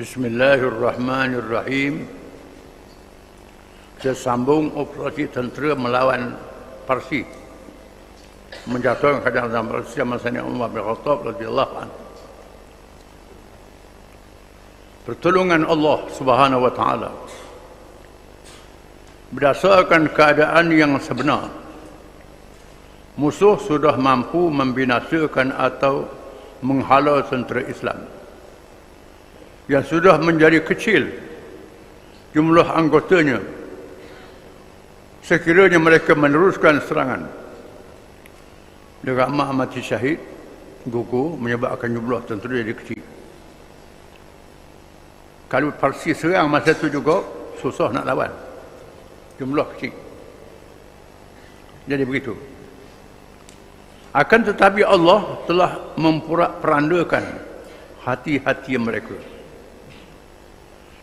Bismillahirrahmanirrahim. Saya sambung operasi tentera melawan Parsi. Menjatuhkan dalam Parsi zaman Sayyidina Umar bin Khattab radhiyallahu anhu. Pertolongan Allah Subhanahu wa taala berdasarkan keadaan yang sebenar musuh sudah mampu membinasakan atau menghalau tentera Islam yang sudah menjadi kecil jumlah anggotanya. Sekiranya mereka meneruskan serangan. Dengan mak mati syahid gugur menyebabkan jumlah tentera jadi kecil. Kalau Parsi serang masa itu juga susah nak lawan. Jumlah kecil. Jadi begitu. Akan tetapi Allah telah mempurak perandakan hati-hati mereka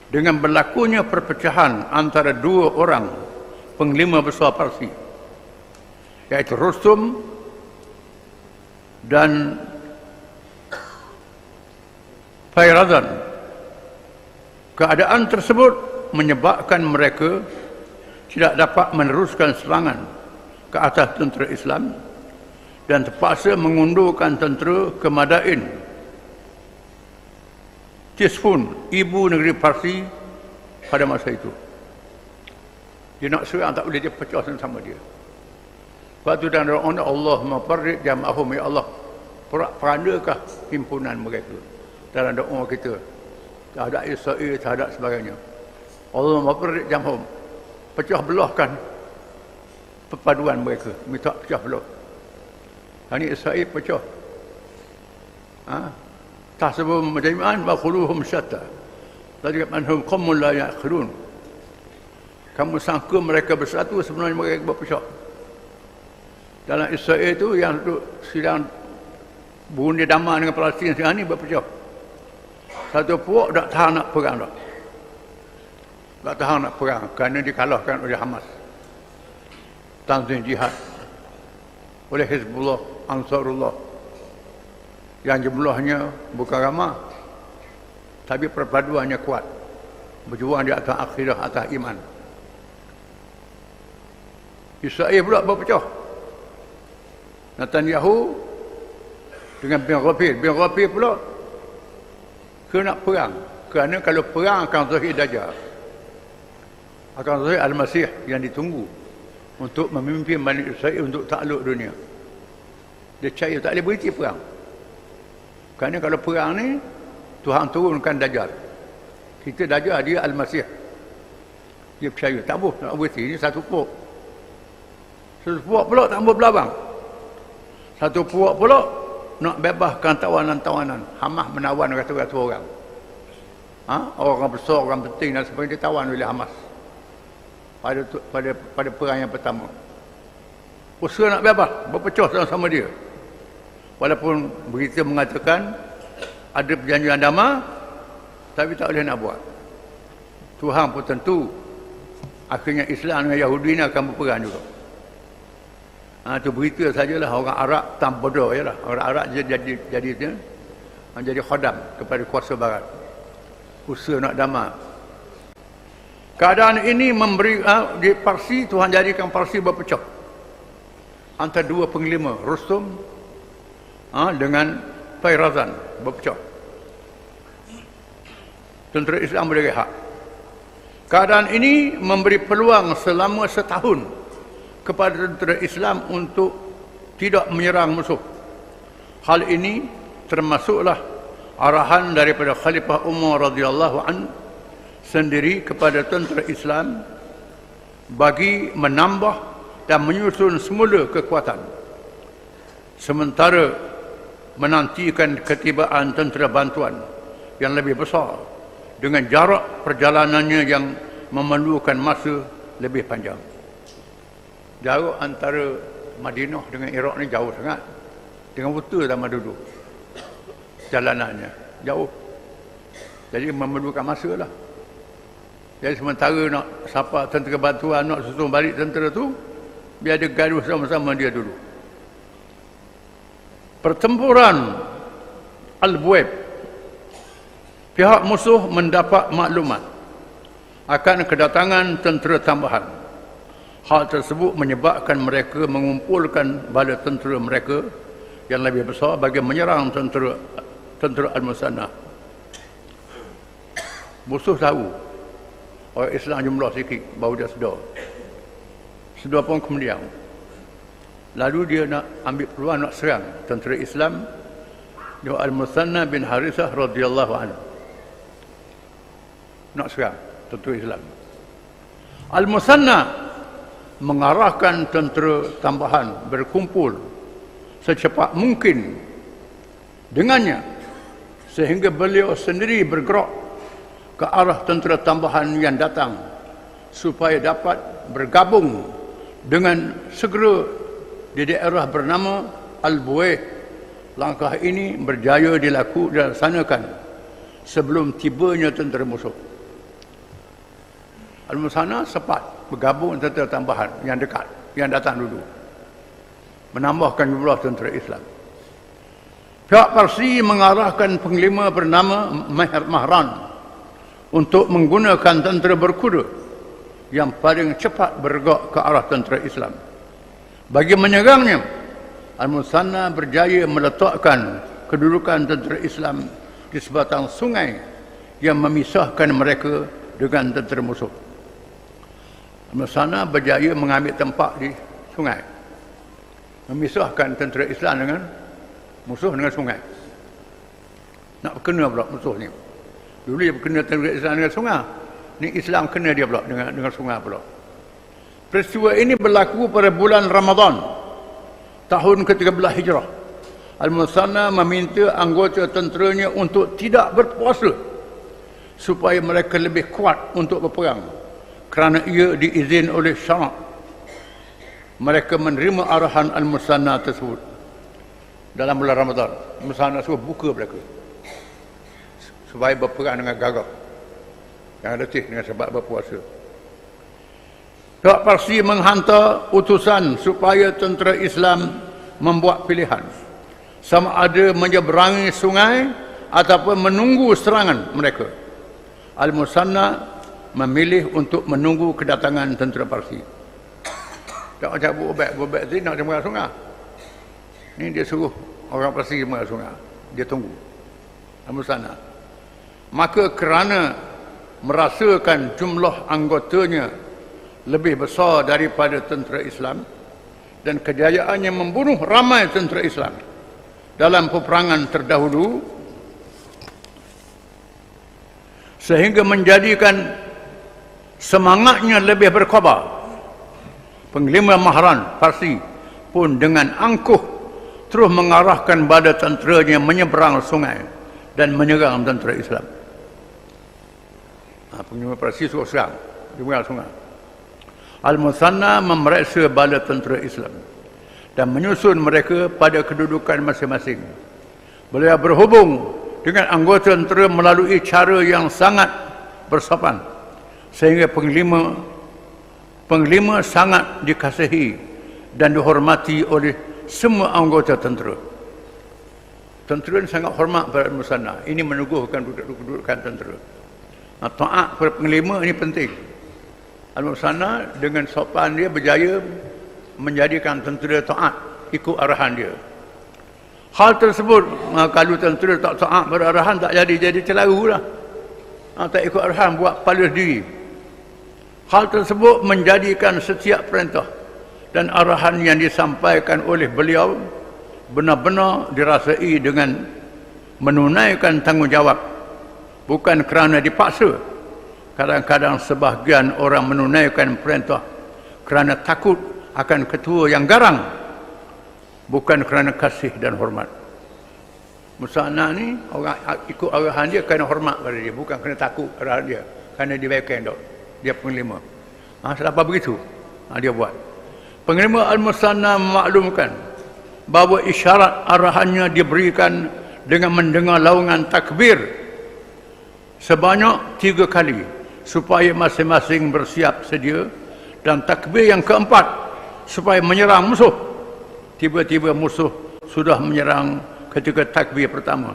dengan berlakunya perpecahan antara dua orang penglima besar Parsi iaitu Rustum dan Fairazan. Keadaan tersebut menyebabkan mereka tidak dapat meneruskan serangan ke atas tentera Islam dan terpaksa mengundurkan tentera ke Madain Tisfun, ibu negeri Parsi pada masa itu. Dia nak serang tak boleh dia pecah sama dia. Sebab itu dan doa Allah mafarrid jam'ahum ya Allah. Perandakah himpunan mereka dalam doa kita. Terhadap Israel, terhadap sebagainya. Allah mafarrid jam'ahum. Pecah belahkan perpaduan mereka. Minta pecah belah. Ini Israel pecah. Ha? Tahsabuhum jami'an wa quluhum syatta tadi manhum qaumun la ya'qilun. Kamu sangka mereka bersatu sebenarnya mereka berpecah dalam Israel itu yang sedang bunuh damai dengan Palestin sekarang ni berpecah satu puak tak tahan nak perang tak tak tahan nak perang kerana dikalahkan oleh Hamas. Tanzim jihad. Oleh Hezbollah Ansarullah yang jumlahnya bukan ramah. Tapi perpaduannya kuat. Berjuang di atas akhidah atas iman. Israel pula berpecah. Netanyahu dengan bin Rafir bin Rafir pula ke nak perang. Kerana kalau perang akan zahir Dajjal. Akan zahir Al-Masih yang ditunggu untuk memimpin Bani Israel untuk takluk dunia. Dia cari tak boleh berhenti perang kerana kalau perang ni Tuhan turunkan Dajjal. Kita Dajjal dia Al-Masih. Dia percaya. Tak boleh nak berhenti. Ini satu puak. Satu puak pula tak boleh belabang. Satu puak pula nak bebaskan tawanan-tawanan. Hamas menawan ratus-ratus orang. Ha? Orang besar, orang penting dan sebagainya ditawan oleh Hamas. Pada, pada pada perang yang pertama. Usaha nak bebas. Berpecah sama-sama dia. Walaupun berita mengatakan ada perjanjian damai tapi tak boleh nak buat. Tuhan pun tentu akhirnya Islam dengan Yahudi ni akan berperang juga. Ha, itu berita sajalah orang Arab tak bodoh ya lah. Orang Arab jadi jadi jadi, jadi, ha, jadi khodam kepada kuasa barat. Usaha nak damai. Keadaan ini memberi ha, di Parsi Tuhan jadikan Parsi berpecah. Antara dua penglima Rustum ha, dengan Fairazan berpecah. Tentera Islam boleh rehat. Keadaan ini memberi peluang selama setahun kepada tentera Islam untuk tidak menyerang musuh. Hal ini termasuklah arahan daripada Khalifah Umar radhiyallahu an sendiri kepada tentera Islam bagi menambah dan menyusun semula kekuatan. Sementara menantikan ketibaan tentera bantuan yang lebih besar dengan jarak perjalanannya yang memerlukan masa lebih panjang. Jarak antara Madinah dengan Iraq ni jauh sangat. Dengan buta sama duduk. Jalanannya jauh. Jadi memerlukan masa lah. Jadi sementara nak sapa tentera bantuan, nak susun balik tentera tu, biar dia gaduh sama-sama dia dulu pertempuran Al-Buaib pihak musuh mendapat maklumat akan kedatangan tentera tambahan. Hal tersebut menyebabkan mereka mengumpulkan bala tentera mereka yang lebih besar bagi menyerang tentera tentera Al-Musanna. Musuh tahu orang Islam jumlah sikit baru dia sedar. Sedar pun kemudian. Lalu dia nak ambil peluang nak serang tentera Islam dia Al-Musanna bin Harithah radhiyallahu anhu. Nak serang tentera Islam. Al-Musanna mengarahkan tentera tambahan berkumpul secepat mungkin dengannya sehingga beliau sendiri bergerak ke arah tentera tambahan yang datang supaya dapat bergabung dengan segera di daerah bernama Al-Bueh langkah ini berjaya dilaksanakan sebelum tibanya tentera musuh Al-Musana sempat bergabung tentera tambahan yang dekat yang datang dulu menambahkan jumlah tentera Islam. Pihak Parsi mengarahkan penglima bernama Mahran untuk menggunakan tentera berkuda yang paling cepat bergerak ke arah tentera Islam. Bagi menyerangnya, Al-Musanna berjaya meletakkan kedudukan tentera Islam di sebatang sungai yang memisahkan mereka dengan tentera musuh. Al-Musanna berjaya mengambil tempat di sungai memisahkan tentera Islam dengan musuh dengan sungai. Nak kena pula musuh ni. Dulu dia kena tentera Islam dengan sungai. Ni Islam kena dia pula dengan dengan sungai pula. Peristiwa ini berlaku pada bulan Ramadan tahun ke-13 Hijrah. Al-Musanna meminta anggota tenteranya untuk tidak berpuasa supaya mereka lebih kuat untuk berperang kerana ia diizin oleh syarak mereka menerima arahan Al-Musanna tersebut dalam bulan Ramadan. Musanna suruh buka mereka supaya berperang dengan gagah yang letih dengan sebab berpuasa. Pihak Parsi menghantar utusan supaya tentera Islam membuat pilihan sama ada menyeberangi sungai ataupun menunggu serangan mereka. Al-Musanna memilih untuk menunggu kedatangan tentera Parsi. Tak macam buat ubat tu nak jemur sungai. Ni dia suruh orang pasti jemur sungai. Dia tunggu. Namun sana. Maka kerana merasakan jumlah anggotanya lebih besar daripada tentera Islam dan kejayaannya membunuh ramai tentera Islam dalam peperangan terdahulu sehingga menjadikan semangatnya lebih berkobar Penglima Mahran Parsi pun dengan angkuh terus mengarahkan bala tenteranya menyeberang sungai dan menyerang tentera Islam. Ha, penglima Parsi suruh serang di sungai. Al-Musanna memeriksa bala tentera Islam dan menyusun mereka pada kedudukan masing-masing. Beliau berhubung dengan anggota tentera melalui cara yang sangat bersopan sehingga penglima Penglima sangat dikasihi dan dihormati oleh semua anggota tentera. Tentera ini sangat hormat pada Musanna. Ini meneguhkan kedudukan tentera. Nah, taat kepada penglima ini penting. Al-Musanna dengan sopan dia berjaya menjadikan tentera taat ikut arahan dia. Hal tersebut, kalau tentera tak taat pada arahan, tak jadi jadi celaru lah. Tak ikut arahan, buat palas diri. Hal tersebut menjadikan setiap perintah dan arahan yang disampaikan oleh beliau benar-benar dirasai dengan menunaikan tanggungjawab bukan kerana dipaksa kadang-kadang sebahagian orang menunaikan perintah kerana takut akan ketua yang garang bukan kerana kasih dan hormat Musa'na ni orang ikut arahan dia kerana hormat pada dia bukan kerana takut arahan dia kerana dibaikkan dok dia penglima. Ha, kenapa begitu? Ha, dia buat. Penglima Al-Musanna memaklumkan bahawa isyarat arahannya diberikan dengan mendengar laungan takbir sebanyak tiga kali supaya masing-masing bersiap sedia dan takbir yang keempat supaya menyerang musuh. Tiba-tiba musuh sudah menyerang ketika takbir pertama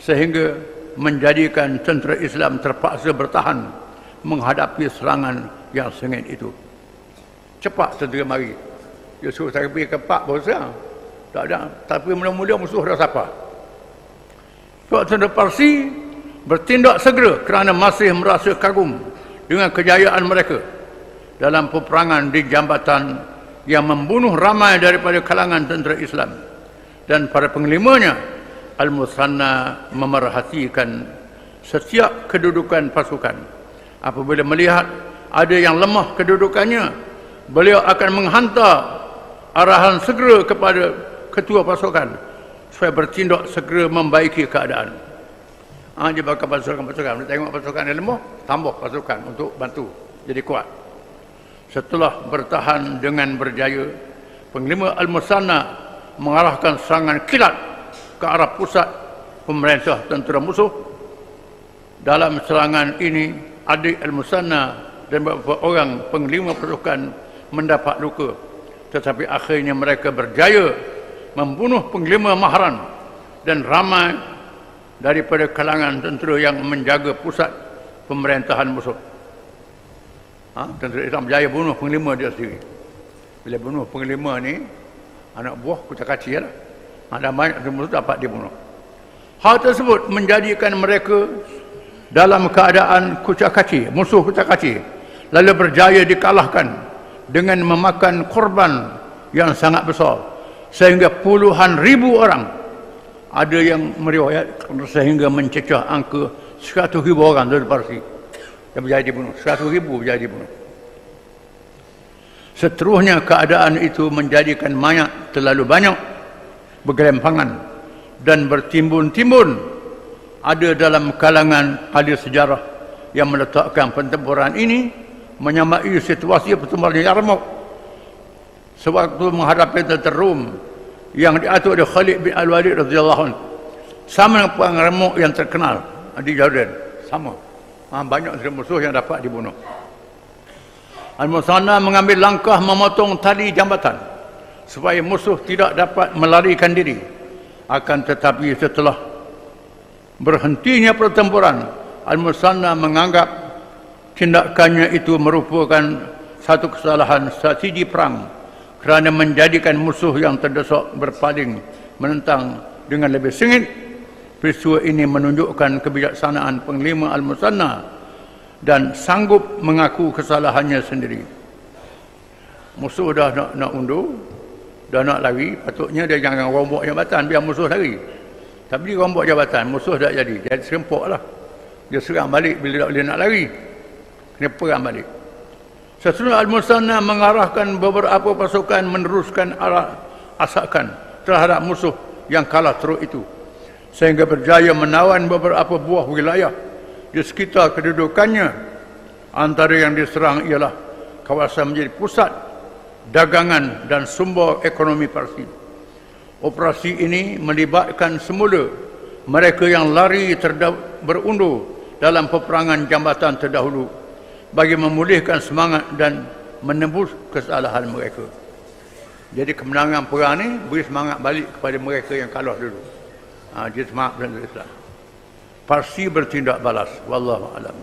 sehingga menjadikan tentera Islam terpaksa bertahan menghadapi serangan yang sengit itu. Cepat tentera mari. Dia suruh saya pergi ke Pak baru serang. Tak ada. Tapi mula-mula musuh dah siapa. Sebab tentera Parsi bertindak segera kerana masih merasa kagum dengan kejayaan mereka dalam peperangan di jambatan yang membunuh ramai daripada kalangan tentera Islam. Dan para penglimanya Al-Musanna memerhatikan setiap kedudukan pasukan. Apabila melihat ada yang lemah kedudukannya beliau akan menghantar arahan segera kepada ketua pasukan supaya bertindak segera membaiki keadaan ha, dia bakal pasukan-pasukan dia tengok pasukan yang lemah tambah pasukan untuk bantu jadi kuat setelah bertahan dengan berjaya, penglima Al-Musanna mengarahkan serangan kilat ke arah pusat pemerintah tentera musuh. Dalam serangan ini, adik Al-Musanna dan beberapa orang penglima pasukan mendapat luka. Tetapi akhirnya mereka berjaya membunuh penglima Mahran dan ramai daripada kalangan tentera yang menjaga pusat pemerintahan musuh. Ha? tentera Islam berjaya bunuh penglima dia sendiri. Bila bunuh penglima ni anak buah kucak kacir lah. Ada banyak semua dapat dibunuh. Hal tersebut menjadikan mereka dalam keadaan kucak kacir musuh kucak kacir lalu berjaya dikalahkan dengan memakan korban yang sangat besar. Sehingga puluhan ribu orang ada yang meriwayat sehingga mencecah angka 100 ribu orang dari Parsi yang berjaya dibunuh. Seratus ribu berjaya dibunuh. Seterusnya keadaan itu menjadikan mayat terlalu banyak bergelempangan dan bertimbun-timbun ada dalam kalangan ahli sejarah yang meletakkan pertempuran ini menyamai situasi pertempuran Yarmouk sewaktu menghadapi tentera Rom yang diatur oleh Khalid bin Al-Walid radhiyallahu anhu. Sama dengan perang Yarmouk yang terkenal di Jordan. Sama. Ha, banyak musuh yang dapat dibunuh. Al-Musanna mengambil langkah memotong tali jambatan supaya musuh tidak dapat melarikan diri. Akan tetapi setelah berhentinya pertempuran Al-Musanna menganggap tindakannya itu merupakan satu kesalahan strategi perang kerana menjadikan musuh yang terdesak berpaling menentang dengan lebih sengit Peristiwa ini menunjukkan kebijaksanaan penglima Al-Musanna dan sanggup mengaku kesalahannya sendiri. Musuh dah nak, nak undur, dah nak lari, patutnya dia jangan rombok jabatan biar musuh lari. Tapi dia rombok jabatan, musuh dah jadi. Dia serempok lah. Dia serang balik bila boleh nak lari. Kena perang balik. Sesudah Al-Musanna mengarahkan beberapa pasukan meneruskan arah asakan terhadap musuh yang kalah teruk itu. Sehingga berjaya menawan beberapa buah wilayah di sekitar kedudukannya. Antara yang diserang ialah kawasan menjadi pusat dagangan dan sumber ekonomi Parsi operasi ini melibatkan semula mereka yang lari berundur dalam peperangan jambatan terdahulu bagi memulihkan semangat dan menembus kesalahan mereka jadi kemenangan perang ini beri semangat balik kepada mereka yang kalah dulu ha, dia semangat dalam Islam. Parsi bertindak balas. Wallahu a'lam.